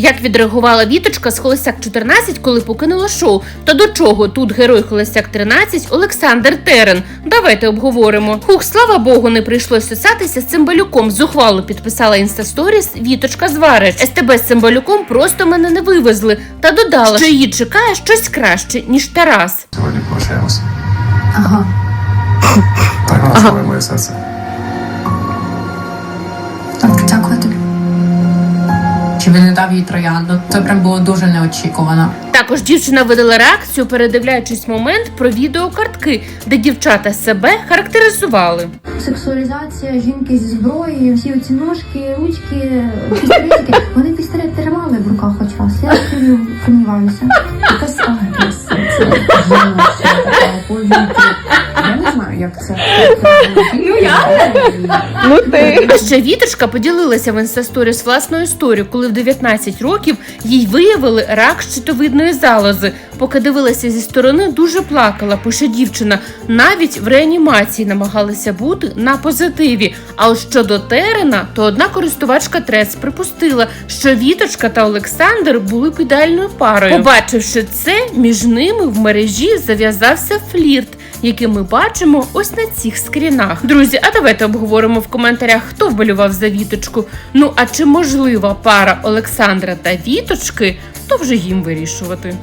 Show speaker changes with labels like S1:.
S1: Як відреагувала Віточка з Холостяк 14, коли покинула шоу? Та до чого тут герой Холостяк 13 Олександр Терен? Давайте обговоримо. Хух, слава Богу, не прийшлось сосатися з цимбалюком. Зухвало підписала інстасторіс Віточка Зварич. СТБ з цимбалюком просто мене не вивезли та додала, що її чекає щось краще ніж Тарас.
S2: Сьогодні прощаємося.
S3: Ага.
S2: Так називає моє серце.
S4: Чи він не дав їй троянду? Це прям було дуже неочікувано.
S1: Також дівчина видала реакцію, передивляючись момент про відеокартки, де дівчата себе характеризували.
S5: Сексуалізація жінки зі зброєю, всі оці ножки, ручки, пістолетики. Вони пістолет тримали в руках хоч раз. Я сумніваюся.
S3: Якась агресія. Це як це. Ну я
S1: А ще Віточка поділилася в інстасторіс власною історією, коли в 19 років їй виявили рак щитовидної залози. Поки дивилася зі сторони, дуже плакала. Пише дівчина. Навіть в реанімації намагалася бути на позитиві. А от щодо Терена, то одна користувачка Трец припустила, що Віточка та Олександр були б ідеальною парою. Побачивши це, між ними в мережі зав'язався флірт. Який ми бачимо ось на цих скрінах. Друзі, а давайте обговоримо в коментарях, хто вболював за Віточку. Ну а чи можлива пара Олександра та Віточки, то вже їм вирішувати.